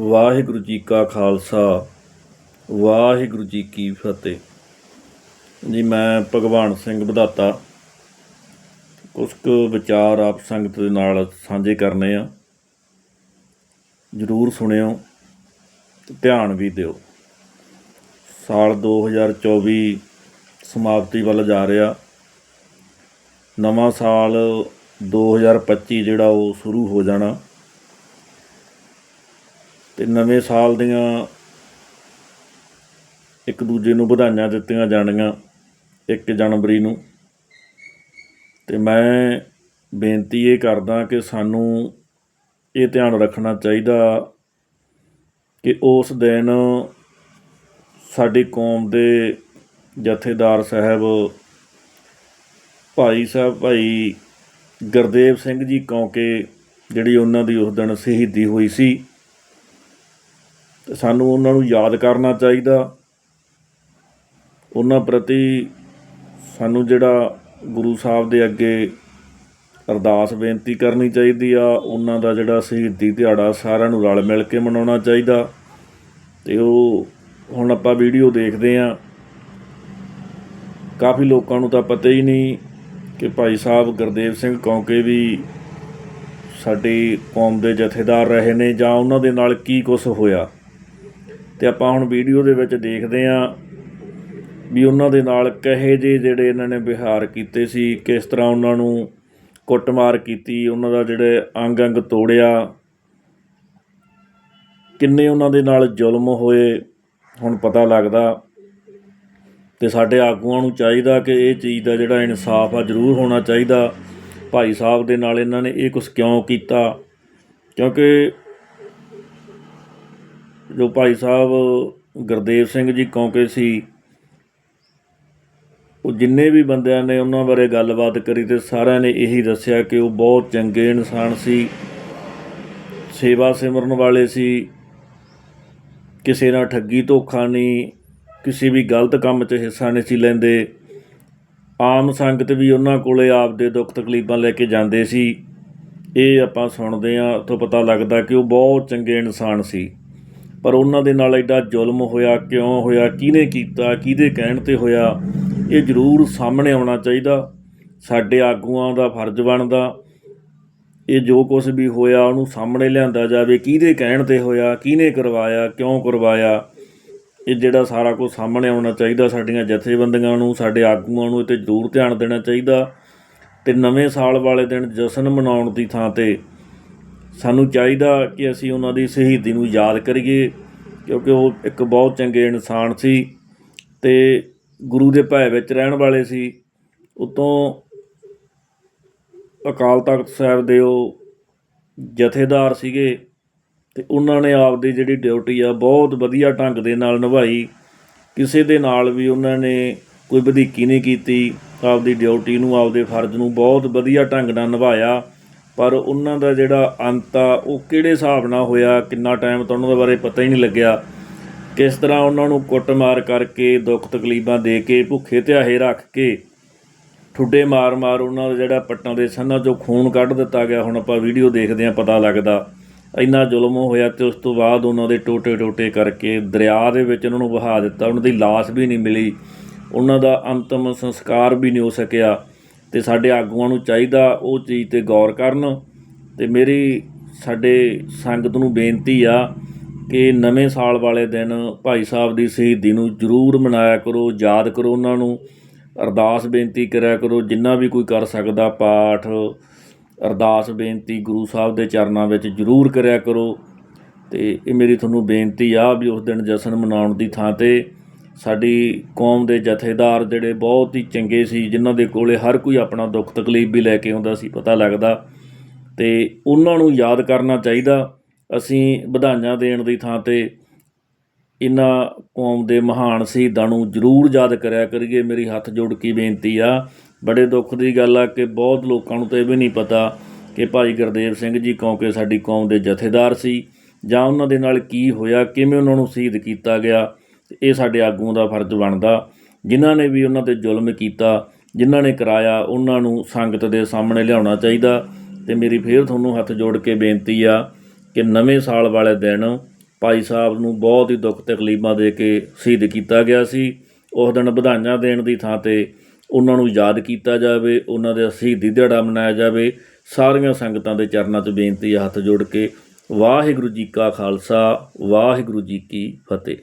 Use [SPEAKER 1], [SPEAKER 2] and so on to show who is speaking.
[SPEAKER 1] ਵਾਹਿਗੁਰੂ ਜੀ ਕਾ ਖਾਲਸਾ, ਵਾਹਿਗੁਰੂ ਜੀ ਕੀ ਫਤਿਹ। ਜੀ ਮੈਂ ਭਗਵਾਨ ਸਿੰਘ ਵਧਾਤਾ। ਕੁਝ ਕੁ ਵਿਚਾਰ ਆਪ ਸੰਗਤ ਦੇ ਨਾਲ ਸਾਂਝੇ ਕਰਨੇ ਆ। ਜਰੂਰ ਸੁਣਿਓ ਤੇ ਧਿਆਨ ਵੀ ਦਿਓ। ਸਾਲ 2024 ਸਮਾਪਤੀ ਵੱਲ ਜਾ ਰਿਹਾ। ਨਵਾਂ ਸਾਲ 2025 ਜਿਹੜਾ ਉਹ ਸ਼ੁਰੂ ਹੋ ਜਾਣਾ। ਤੇ ਨਵੇਂ ਸਾਲ ਦੀਆਂ ਇੱਕ ਦੂਜੇ ਨੂੰ ਵਧਾਈਆਂ ਦਿੱਤੀਆਂ ਜਾਣੀਆਂ 1 ਜਨਵਰੀ ਨੂੰ। ਤੇ ਮੈਂ ਬੇਨਤੀ ਇਹ ਕਰਦਾ ਕਿ ਸਾਨੂੰ ਇਹ ਧਿਆਨ ਰੱਖਣਾ ਚਾਹੀਦਾ ਕਿ ਉਸ ਦਿਨ ਸਾਡੀ ਕੌਮ ਦੇ ਜਥੇਦਾਰ ਸਾਹਿਬ, ਭਾਈ ਸਾਹਿਬ, ਭਾਈ ਗੁਰਦੇਵ ਸਿੰਘ ਜੀ ਕਿਉਂਕਿ ਜਿਹੜੀ ਉਹਨਾਂ ਦੀ ਉਸ ਦਿਨ ਸ਼ਹੀਦੀ ਹੋਈ ਸੀ ਤੇ ਸਾਨੂੰ ਉਹਨਾਂ ਨੂੰ ਯਾਦ ਕਰਨਾ ਚਾਹੀਦਾ। ਉਹਨਾਂ ਪ੍ਰਤੀ ਸਾਨੂੰ ਜਿਹੜਾ ਗੁਰੂ ਸਾਹਿਬ ਦੇ ਅੱਗੇ ਅਰਦਾਸ ਬੇਨਤੀ ਕਰਨੀ ਚਾਹੀਦੀ ਆ, ਉਹਨਾਂ ਦਾ ਜਿਹੜਾ ਸ਼ਹੀਦੀ ਦਿਹਾੜਾ ਸਾਰਿਆਂ ਨੂੰ ਰਲ ਮਿਲ ਕੇ ਮਨਾਉਣਾ ਚਾਹੀਦਾ। ਤੇ ਉਹ ਹੁਣ ਆਪਾਂ ਵੀਡੀਓ ਦੇਖਦੇ ਆ। ਕਾਫੀ ਲੋਕਾਂ ਨੂੰ ਤਾਂ ਪਤਾ ਹੀ ਨਹੀਂ ਕਿ ਭਾਈ ਸਾਹਿਬ ਗੁਰਦੇਵ ਸਿੰਘ ਕੌਂਕੇ ਵੀ ਸਾਡੀ ਕੌਮ ਦੇ ਜਥੇਦਾਰ ਰਹੇ ਨੇ ਜਾਂ ਉਹਨਾਂ ਦੇ ਨਾਲ ਕੀ ਕੁਝ ਹੋਇਆ। ਅਤੇ ਆਪਾਂ ਹੁਣ ਵੀਡੀਓ ਦੇ ਵਿੱਚ ਦੇਖਦੇ ਹਾਂ ਵੀ ਉਹਨਾਂ ਦੇ ਨਾਲ ਕਹੇ ਜਿਹੇ ਜਿਹੜੇ ਇਹਨਾਂ ਨੇ ਵਿਹਾਰ ਕੀਤੇ ਸੀ, ਕਿਸ ਤਰ੍ਹਾਂ ਉਹਨਾਂ ਨੂੰ ਕੁੱਟਮਾਰ ਕੀਤੀ, ਉਹਨਾਂ ਦਾ ਜਿਹੜੇ ਅੰਗ ਅੰਗ ਤੋੜਿਆ, ਕਿੰਨੇ ਉਹਨਾਂ ਦੇ ਨਾਲ ਜ਼ੁਲਮ ਹੋਏ, ਹੁਣ ਪਤਾ ਲੱਗਦਾ। ਤੇ ਸਾਡੇ ਆਗੂਆਂ ਨੂੰ ਚਾਹੀਦਾ ਕਿ ਇਹ ਚੀਜ਼ ਦਾ ਜਿਹੜਾ ਇਨਸਾਫ ਆ ਜ਼ਰੂਰ ਹੋਣਾ ਚਾਹੀਦਾ। ਭਾਈ ਸਾਹਿਬ ਦੇ ਨਾਲ ਇਹਨਾਂ ਨੇ ਇਹ ਕੁਝ ਕਿਉਂ ਕੀਤਾ? ਕਿਉਂਕਿ ਜੋ ਭਾਈ ਸਾਹਿਬ ਗੁਰਦੇਵ ਸਿੰਘ ਜੀ ਕੌਂਕੇ ਸੀ, ਉਹ ਜਿੰਨੇ ਵੀ ਬੰਦਿਆਂ ਨੇ ਉਹਨਾਂ ਬਾਰੇ ਗੱਲਬਾਤ ਕਰੀ ਤੇ ਸਾਰਿਆਂ ਨੇ ਇਹੀ ਦੱਸਿਆ ਕਿ ਉਹ ਬਹੁਤ ਚੰਗੇ ਇਨਸਾਨ ਸੀ, ਸੇਵਾ ਸਿਮਰਨ ਵਾਲੇ ਸੀ, ਕਿਸੇ ਨਾਲ ਠੱਗੀ ਧੋਖਾ ਨਹੀਂ, ਕਿਸੇ ਵੀ ਗਲਤ ਕੰਮ 'ਚ ਹਿੱਸਾ ਨਹੀਂ ਸੀ ਲੈਂਦੇ, ਆਮ ਸੰਗਤ ਵੀ ਉਹਨਾਂ ਕੋਲੇ ਆਪਦੇ ਦੁੱਖ ਤਕਲੀਫਾਂ ਲੈ ਕੇ ਜਾਂਦੇ ਸੀ। ਇਹ ਆਪਾਂ ਸੁਣਦੇ ਆ ਤੋਂ ਪਤਾ ਲੱਗਦਾ ਕਿ ਉਹ ਬਹੁਤ ਚੰਗੇ ਇਨਸਾਨ ਸੀ। ਪਰ ਉਹਨਾਂ ਦੇ ਨਾਲ ਐਡਾ ਜ਼ੁਲਮ ਹੋਇਆ, ਕਿਉਂ ਹੋਇਆ, ਕਿਹਨੇ ਕੀਤਾ, ਕਿਹਦੇ ਕਹਿਣ ਤੇ ਹੋਇਆ, ਇਹ ਜ਼ਰੂਰ ਸਾਹਮਣੇ ਆਉਣਾ ਚਾਹੀਦਾ। ਸਾਡੇ ਆਗੂਆਂ ਦਾ ਫਰਜ਼ ਬਣਦਾ। ਇਹ ਜੋ ਕੁਝ ਵੀ ਹੋਇਆ, ਉਹਨੂੰ ਸਾਹਮਣੇ ਲਿਆਂਦਾ ਜਾਵੇ, ਕਿਹਦੇ ਕਹਿਣ ਤੇ ਹੋਇਆ, ਕਿਹਨੇ ਕਰਵਾਇਆ, ਕਿਉਂ ਕਰਵਾਇਆ। ਇਹ ਜਿਹੜਾ ਸਾਰਾ ਕੁਝ ਸਾਹਮਣੇ ਆਉਣਾ ਚਾਹੀਦਾ ਸਾਡੀਆਂ ਜਥੇਬੰਦੀਆਂ ਨੂੰ, ਸਾਡੇ ਆਗੂਆਂ ਨੂੰ, ਇਹ ਤੇ ਜ਼ਰੂਰ ਧਿਆਨ ਦੇਣਾ ਚਾਹੀਦਾ। ਤੇ ਨਵੇਂ ਸਾਲ ਵਾਲੇ ਦਿਨ ਜਸ਼ਨ ਮਨਾਉਣ ਦੀ ਥਾਂ ਤੇ ਸਾਨੂੰ ਚਾਹੀਦਾ ਕਿ ਅਸੀਂ ਉਹਨਾਂ ਦੀ ਸ਼ਹੀਦੀ ਨੂੰ ਯਾਦ ਕਰੀਏ, ਕਿਉਂਕਿ ਉਹ ਇੱਕ ਬਹੁਤ ਚੰਗੇ ਇਨਸਾਨ ਸੀ ਅਤੇ ਗੁਰੂ ਦੇ ਭੈ ਵਿੱਚ ਰਹਿਣ ਵਾਲੇ ਸੀ। ਉਤੋਂ ਅਕਾਲ ਤਖਤ ਸਾਹਿਬ ਦੇ ਉਹ ਜਥੇਦਾਰ ਸੀਗੇ ਤੇ ਉਹਨਾਂ ਨੇ ਆਪਦੀ ਜਿਹੜੀ ਡਿਊਟੀ ਆ ਬਹੁਤ ਵਧੀਆ ਢੰਗ ਦੇ ਨਾਲ ਨਿਭਾਈ। ਕਿਸੇ ਦੇ ਨਾਲ ਵੀ ਉਹਨਾਂ ਨੇ ਕੋਈ ਵਧੀਕੀ ਨਹੀਂ ਕੀਤੀ। ਆਪਦੀ ਡਿਊਟੀ ਨੂੰ, ਆਪਦੇ ਫਰਜ਼ ਨੂੰ ਬਹੁਤ ਵਧੀਆ ਢੰਗ ਨਾਲ ਨਿਭਾਇਆ। ਪਰ ਉਹਨਾਂ ਦਾ ਜਿਹੜਾ ਅੰਤ ਆ, ਉਹ ਕਿਹੜੇ ਹਿਸਾਬ ਨਾਲ ਹੋਇਆ, ਕਿੰਨਾ ਟਾਈਮ ਤਾਂ ਉਹਨਾਂ ਦੇ ਬਾਰੇ ਪਤਾ ਹੀ ਨਹੀਂ ਲੱਗਿਆ। ਕਿਸ ਤਰ੍ਹਾਂ ਉਹਨਾਂ ਨੂੰ ਕੁੱਟਮਾਰ ਕਰਕੇ ਦੁੱਖ ਤਕਲੀਫਾਂ ਦੇ ਕੇ, ਭੁੱਖੇ ਧਿਆਹੇ ਰੱਖ ਕੇ ਠੁੱਡੇ ਮਾਰ-ਮਾਰ ਉਹਨਾਂ ਦਾ ਜਿਹੜਾ ਪੱਟਾਂ ਦੇ ਸੰਨਾਂ 'ਚੋਂ ਖੂਨ ਕੱਢ ਦਿੱਤਾ ਗਿਆ, ਹੁਣ ਆਪਾਂ ਵੀਡੀਓ ਦੇਖਦੇ ਆਂ ਪਤਾ ਲੱਗਦਾ। ਇੰਨਾ ਜ਼ੁਲਮ ਹੋਇਆ ਤੇ ਉਸ ਤੋਂ ਬਾਅਦ ਉਹਨਾਂ ਦੇ ਟੋਟੇ-ਟੋਟੇ ਕਰਕੇ ਦਰਿਆ ਦੇ ਵਿੱਚ ਉਹਨਾਂ ਨੂੰ ਵਹਾ ਦਿੱਤਾ, ਉਹਨਾਂ ਦੀ ਲਾਸ਼ ਵੀ ਨਹੀਂ ਮਿਲੀ। ਉਹਨਾਂ ਦਾ ਅੰਤਮ ਸੰਸਕਾਰ ਵੀ ਨਹੀਂ ਹੋ ਸਕਿਆ। ਤੇ ਸਾਡੇ ਆਗੂਆਂ ਨੂੰ ਚਾਹੀਦਾ ਉਹ ਚੀਜ਼ ਤੇ ਗੌਰ ਕਰਨ ਤੇ ਮੇਰੀ ਸਾਡੇ ਸੰਗਤ ਨੂੰ ਬੇਨਤੀ ਆ ਕਿ ਨਵੇਂ ਸਾਲ ਵਾਲੇ ਦਿਨ ਭਾਈ ਸਾਹਿਬ ਦੀ ਸ਼ਹੀਦੀ ਨੂੰ ਜ਼ਰੂਰ ਮਨਾਇਆ ਕਰੋ, ਯਾਦ ਕਰੋ ਉਹਨਾਂ ਨੂੰ, ਅਰਦਾਸ ਬੇਨਤੀ ਕਰਿਆ ਕਰੋ, ਜਿੰਨਾ ਵੀ ਕੋਈ ਕਰ ਸਕਦਾ ਪਾਠ, ਅਰਦਾਸ ਬੇਨਤੀ ਗੁਰੂ ਸਾਹਿਬ ਦੇ ਚਰਨਾਂ ਵਿੱਚ ਜ਼ਰੂਰ ਕਰਿਆ ਕਰੋ ਤੇ ਇਹ ਮੇਰੀ ਤੁਹਾਨੂੰ ਬੇਨਤੀ ਆ ਵੀ ਉਸ ਦਿਨ ਜਸ਼ਨ ਮਨਾਉਣ ਦੀ ਥਾਂ ਤੇ ਸਾਡੀ ਕੌਮ ਦੇ ਜਥੇਦਾਰ ਜਿਹੜੇ ਬਹੁਤ ਹੀ ਚੰਗੇ ਸੀ, ਜਿਨ੍ਹਾਂ ਦੇ ਕੋਲੇ ਹਰ ਕੋਈ ਆਪਣਾ ਦੁੱਖ ਤਕਲੀਫ ਵੀ ਲੈ ਕੇ ਆਉਂਦਾ ਸੀ, ਪਤਾ ਲੱਗਦਾ। ਤੇ ਉਹਨਾਂ ਨੂੰ ਯਾਦ ਕਰਨਾ ਚਾਹੀਦਾ। ਅਸੀਂ ਵਧਾਈਆਂ ਦੇਣ ਦੀ ਥਾਂ ਤੇ ਇਹਨਾਂ ਕੌਮ ਦੇ ਮਹਾਨ ਸ਼ਹੀਦਾਂ ਨੂੰ ਜ਼ਰੂਰ ਯਾਦ ਕਰਿਆ ਕਰੀਏ। ਮੇਰੀ ਹੱਥ ਜੋੜ ਕੇ ਬੇਨਤੀ ਆ, ਬੜੇ ਦੁੱਖ ਦੀ ਗੱਲ ਆ ਕਿ ਬਹੁਤ ਲੋਕਾਂ ਨੂੰ ਤਾਂ ਇਹ ਵੀ ਨਹੀਂ ਪਤਾ ਕਿ ਭਾਈ ਗੁਰਦੇਵ ਸਿੰਘ ਜੀ ਕਿਉਂਕਿ ਸਾਡੀ ਕੌਮ ਦੇ ਜਥੇਦਾਰ ਸੀ ਜਾਂ ਉਹਨਾਂ ਦੇ ਨਾਲ ਕੀ ਹੋਇਆ, ਕਿਵੇਂ ਉਹਨਾਂ ਨੂੰ ਸ਼ਹੀਦ ਕੀਤਾ ਗਿਆ। ਇਹ ਸਾਡੇ ਆਗੂਆਂ ਦਾ ਫਰਜ਼ ਬਣਦਾ। ਜਿਨ੍ਹਾਂ ਨੇ ਵੀ ਉਹਨਾਂ ਤੇ ਜ਼ੁਲਮ ਕੀਤਾ, ਜਿਨ੍ਹਾਂ ਨੇ ਕਰਾਇਆ, ਉਹਨਾਂ ਨੂੰ ਸੰਗਤ ਦੇ ਸਾਹਮਣੇ ਲਿਆਉਣਾ ਚਾਹੀਦਾ। ਤੇ ਮੇਰੀ ਫੇਰ ਤੁਹਾਨੂੰ ਹੱਥ ਜੋੜ ਕੇ ਬੇਨਤੀ ਆ ਕਿ ਨਵੇਂ ਸਾਲ ਵਾਲੇ ਦਿਨ ਭਾਈ ਸਾਹਿਬ ਨੂੰ ਬਹੁਤ ਹੀ ਦੁੱਖ ਤਕਲੀਫਾਂ ਦੇ ਕੇ ਸ਼ਹੀਦ ਕੀਤਾ ਗਿਆ ਸੀ। ਉਸ ਦਿਨ ਵਧਾਈਆਂ ਦੇਣ ਦੀ ਥਾਂ ਤੇ ਉਹਨਾਂ ਨੂੰ ਯਾਦ ਕੀਤਾ ਜਾਵੇ, ਉਹਨਾਂ ਦੇ ਸ਼ਹੀਦੀ ਦਿਹਾੜਾ ਮਨਾਇਆ ਜਾਵੇ। ਸਾਰੀਆਂ ਸੰਗਤਾਂ ਦੇ ਚਰਨਾਂ 'ਚ ਬੇਨਤੀ ਹੈ ਹੱਥ ਜੋੜ ਕੇ। ਵਾਹਿਗੁਰੂ ਜੀ ਕਾ ਖਾਲਸਾ, ਵਾਹਿਗੁਰੂ ਜੀ ਕੀ ਫਤਿਹ।